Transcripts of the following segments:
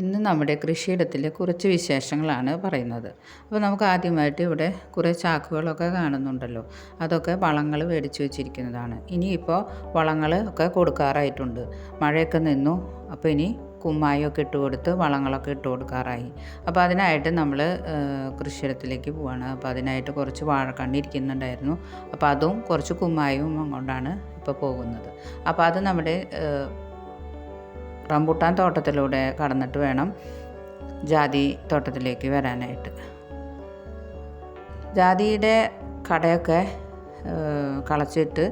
ഇന്ന് നമ്മുടെ കൃഷിയിടത്തിലെ കുറച്ച് വിശേഷങ്ങളാണ് പറയുന്നത്. അപ്പോൾ നമുക്ക് ആദ്യമായിട്ട് ഇവിടെ കുറേ ചാക്കുകളൊക്കെ കാണുന്നുണ്ടല്ലോ. അതൊക്കെ വളങ്ങൾ മേടിച്ച് വെച്ചിരിക്കുന്നതാണ്. ഇനിയിപ്പോൾ വളങ്ങൾ ഒക്കെ കൊടുക്കാറായിട്ടുണ്ട്. മഴയൊക്കെ നിന്നു. അപ്പോൾ ഇനി കുമ്മായൊക്കെ ഇട്ട് കൊടുത്ത് വളങ്ങളൊക്കെ ഇട്ട് കൊടുക്കാറായി. അപ്പോൾ അതിനായിട്ട് നമ്മൾ കൃഷിയിടത്തിലേക്ക് പോവാണ്. അപ്പോൾ അതിനായിട്ട് കുറച്ച് വാഴക്കണ്ണി ഇരിക്കുന്നുണ്ടായിരുന്നു. അപ്പോൾ അതും കുറച്ച് കുമ്മായവും കൊണ്ടാണ് ഇപ്പോൾ പോകുന്നത്. അപ്പോൾ അത് നമ്മുടെ റംബൂട്ടാൻ തോട്ടത്തിലൂടെ കടന്നിട്ട് വേണം ജാതി തോട്ടത്തിലേക്ക് വരാനായിട്ട്. ജാതിയുടെ കടയൊക്കെ കളച്ചിട്ട്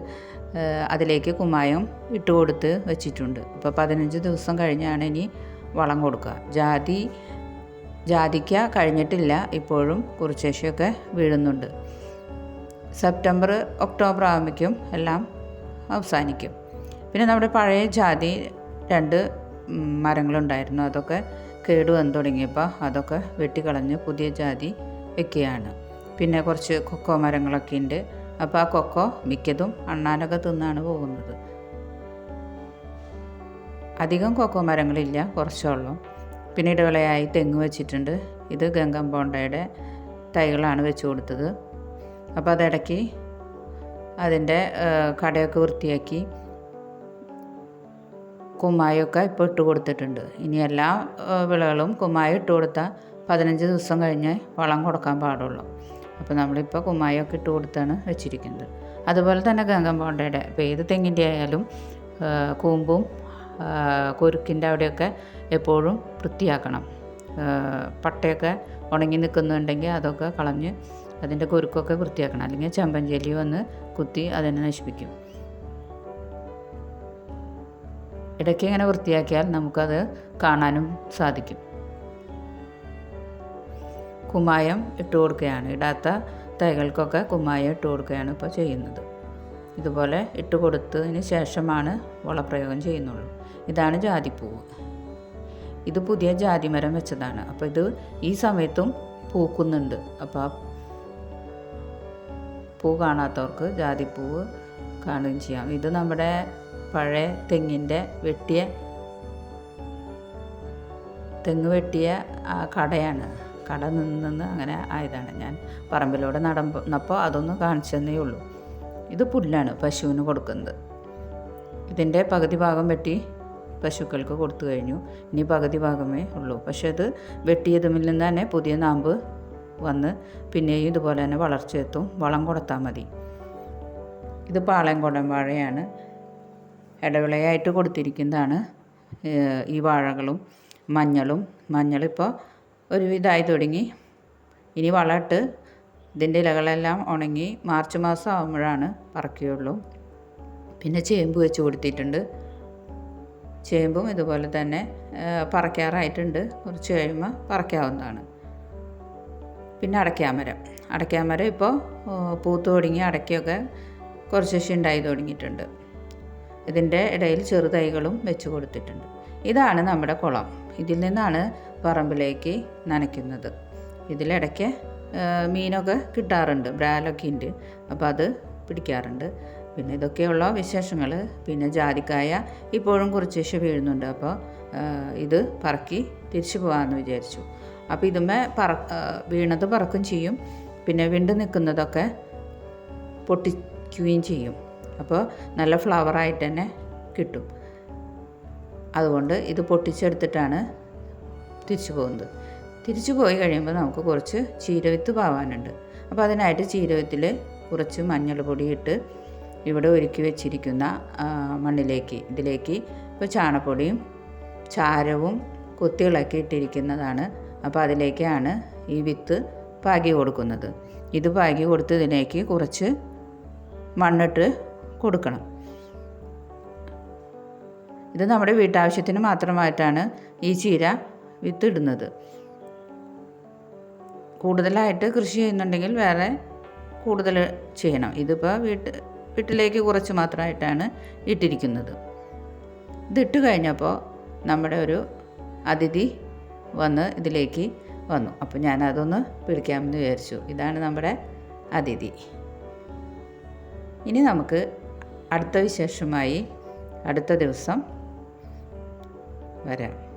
അതിലേക്ക് കുമ്മായം ഇട്ട് കൊടുത്ത് വെച്ചിട്ടുണ്ട്. ഇപ്പോൾ പതിനഞ്ച് ദിവസം കഴിഞ്ഞാണ് ഇനി വളം കൊടുക്കുക. ജാതി ജാതിക്ക കഴിഞ്ഞിട്ടില്ല ഇപ്പോഴും കുറച്ചേശയൊക്കെ വീഴുന്നുണ്ട്. സെപ്റ്റംബർ ഒക്ടോബർ ആകുമ്പോഴേക്കും എല്ലാം അവസാനിക്കും. പിന്നെ നമ്മുടെ പഴയ ജാതി രണ്ട് മരങ്ങളുണ്ടായിരുന്നു. അതൊക്കെ കേടുവന്ന് തുടങ്ങിയപ്പോൾ അതൊക്കെ വെട്ടിക്കളഞ്ഞ് പുതിയ ജാതി വെക്കുകയാണ്. പിന്നെ കുറച്ച് കൊക്കോ മരങ്ങളൊക്കെ ഉണ്ട്. അപ്പോൾ ആ കൊക്കോ മിക്കതും അണ്ണാനൊക്കെ തിന്നാണ് പോകുന്നത്. അധികം കൊക്കോ മരങ്ങളില്ല കുറച്ചുള്ളൂ പിന്നെ ഇടവേളയായി തെങ്ങ് വെച്ചിട്ടുണ്ട്. ഇത് ഗംഗംബോണ്ടയുടെ തൈകളാണ് വെച്ച് കൊടുത്തത്. അപ്പോൾ അതിടയ്ക്ക് അതിന്റെ കടയൊക്കെ വൃത്തിയാക്കി കുമ്മായൊക്കെ ഇപ്പോൾ ഇട്ട് കൊടുത്തിട്ടുണ്ട്. ഇനി എല്ലാ വിളകളും കുമ്മായി ഇട്ട് കൊടുത്താൽ പതിനഞ്ച് ദിവസം കഴിഞ്ഞ് വളം കൊടുക്കാൻ പാടുള്ളൂ. അപ്പോൾ നമ്മളിപ്പോൾ കുമ്മായൊക്കെ ഇട്ട് കൊടുത്താണ് വെച്ചിരിക്കുന്നത്. അതുപോലെ തന്നെ ഗംഗം പോണ്ടയുടെ ഇപ്പോൾ ഏത് തെങ്ങിന്റെ ആയാലും കൂമ്പും കുരുക്കിന്റെ അവിടെയൊക്കെ എപ്പോഴും വൃത്തിയാക്കണം. പട്ടയൊക്കെ ഉണങ്ങി നിൽക്കുന്നുണ്ടെങ്കിൽ അതൊക്കെ കളഞ്ഞ് അതിന്റെ കുരുക്കൊക്കെ വൃത്തിയാക്കണം. അല്ലെങ്കിൽ ചെമ്പഞ്ചേലി വന്ന് കുത്തി അതിനെ നശിപ്പിക്കും. ഇടയ്ക്ക് ഇങ്ങനെ വൃത്തിയാക്കിയാൽ നമുക്കത് കാണാനും സാധിക്കും. കുമ്മായം ഇട്ട് കൊടുക്കുകയാണ്. ഇടാത്ത തൈകൾക്കൊക്കെ കുമ്മായം ഇട്ട് കൊടുക്കുകയാണ് ഇപ്പോൾ ചെയ്യുന്നത്. ഇതുപോലെ ഇട്ട് കൊടുത്തതിന് ശേഷമാണ് വളപ്രയോഗം ചെയ്യുന്നുള്ളൂ. ഇതാണ് ജാതിപ്പൂവ്. ഇത് പുതിയ ജാതിമരം വെച്ചതാണ്. അപ്പോൾ ഇത് ഈ സമയത്തും പൂക്കുന്നുണ്ട്. അപ്പോൾ പൂ കാണാത്തവർക്ക് ജാതിപ്പൂവ് കാണുകയും ചെയ്യാം. ഇത് നമ്മുടെ പഴയ തെങ്ങിന്റെ വെട്ടിയ തെങ്ങ് വെട്ടിയ ആ കടയാണ്. കട നിന്ന് അങ്ങനെ ആയതാണ്. ഞാൻ പറമ്പിലൂടെ നടന്നപ്പോൾ അതൊന്ന് കാണിച്ചെന്നേ ഉള്ളൂ. ഇത് പുല്ലാണ് പശുവിന് കൊടുക്കുന്നത്. ഇതിന്റെ പകുതി ഭാഗം വെട്ടി പശുക്കൾക്ക് കൊടുത്തു കഴിഞ്ഞു. ഇനി പകുതി ഭാഗമേ ഉള്ളൂ. പക്ഷെ അത് വെട്ടിയതുമിൽ നിന്ന് തന്നെ പുതിയ നാമ്പ് വന്ന് പിന്നെയും ഇതുപോലെ തന്നെ വളർച്ചയെത്തും. വളം കൊടുത്താൽ മതി. ഇത് പാളയം കൊടം വാഴയാണ് ഇടവിളയായിട്ട് കൊടുത്തിരിക്കുന്നതാണ്. ഈ വാഴകളും മഞ്ഞളും. മഞ്ഞളിപ്പോൾ ഒരുവിധമായി തുടങ്ങി. ഇനി വളമിട്ട് ഇതിന്റെ ഇലകളെല്ലാം ഉണങ്ങി മാർച്ച് മാസം ആകുമ്പോഴാണ് പറക്കുകയുള്ളൂ. പിന്നെ ചേമ്പ് വെച്ച് കൊടുത്തിട്ടുണ്ട്. ചേമ്പും ഇതുപോലെ തന്നെ പറക്കാറായിട്ടുണ്ട്. കുറച്ച് കഴിയുമ്പോൾ പറക്കാവുന്നതാണ്. പിന്നെ അടയ്ക്കാമരം. അടയ്ക്കാമരം ഇപ്പോൾ പൂത്ത് തുടങ്ങി അടയ്ക്കൊക്കെ കുറച്ച് ഉണ്ടായി തുടങ്ങിയിട്ടുണ്ട്. ഇതിന്റെ ഇടയിൽ ചെറുതൈകളും വെച്ച് കൊടുത്തിട്ടുണ്ട്. ഇതാണ് നമ്മുടെ കുളം. ഇതിൽ നിന്നാണ് പറമ്പിലേക്ക് നനയ്ക്കുന്നത്. ഇതിലിടയ്ക്ക് മീനൊക്കെ കിട്ടാറുണ്ട് ബ്രാലൊക്കെ ഉണ്ട്. അപ്പോൾ അത് പിടിക്കാറുണ്ട്. പിന്നെ ഇതൊക്കെയുള്ള വിശേഷങ്ങൾ. പിന്നെ ജാതിക്കായ ഇപ്പോഴും കുറച്ച് ശേഷം വീഴുന്നുണ്ട്. അപ്പോൾ ഇത് പറക്കി തിരിച്ചു പോകാമെന്ന് വിചാരിച്ചു. അപ്പോൾ ഇതുമേ പറ വീണത് പറക്കും ചെയ്യും. പിന്നെ വിണ്ട് നിൽക്കുന്നതൊക്കെ പൊട്ടിക്കുകയും ചെയ്യും. അപ്പോൾ നല്ല ഫ്ലവറായിട്ട് തന്നെ കിട്ടും. അതുകൊണ്ട് ഇത് പൊട്ടിച്ചെടുത്തിട്ടാണ് തിരിച്ചു പോകുന്നത്. തിരിച്ചു പോയി കഴിയുമ്പോൾ നമുക്ക് കുറച്ച് ചീരവിത്ത് പാവാനുണ്ട്. അപ്പോൾ അതിനായിട്ട് ചീരവിത്തിൽ കുറച്ച് മഞ്ഞൾ പൊടി ഇട്ട് ഇവിടെ ഒരുക്കി വെച്ചിരിക്കുന്ന മണ്ണിലേക്ക് ഇതിലേക്ക് ഇപ്പോൾ ചാണപ്പൊടിയും ചാരവും കൊത്തികളൊക്കെ ഇട്ടിരിക്കുന്നതാണ്. അപ്പോൾ അതിലേക്കാണ് ഈ വിത്ത് പാകി കൊടുക്കുന്നത്. ഇത് പാകി കൊടുത്തതിലേക്ക് കുറച്ച് മണ്ണിട്ട് കൊടുക്കണം. ഇത് നമ്മുടെ വീട്ടാവശ്യത്തിന് മാത്രമായിട്ടാണ് ഈ ചീര വിത്തിടുന്നത്. കൂടുതലായിട്ട് കൃഷി ചെയ്യുന്നുണ്ടെങ്കിൽ വേറെ കൂടുതൽ ചെയ്യണം. ഇതിപ്പോൾ വീട്ട് വീട്ടിലേക്ക് കുറച്ച് മാത്രമായിട്ടാണ് ഇട്ടിരിക്കുന്നത്. ഇതിട്ട് കഴിഞ്ഞപ്പോൾ നമ്മുടെ ഒരു അതിഥി വന്ന് ഇതിലേക്ക് വന്നു. അപ്പോൾ ഞാൻ അതൊന്ന് വിളിക്കാമെന്ന് വിചാരിച്ചു. ഇതാണ് നമ്മുടെ അതിഥി. ഇനി നമുക്ക് അടുത്ത വിശേഷമായി അടുത്ത ദിവസം വരാം.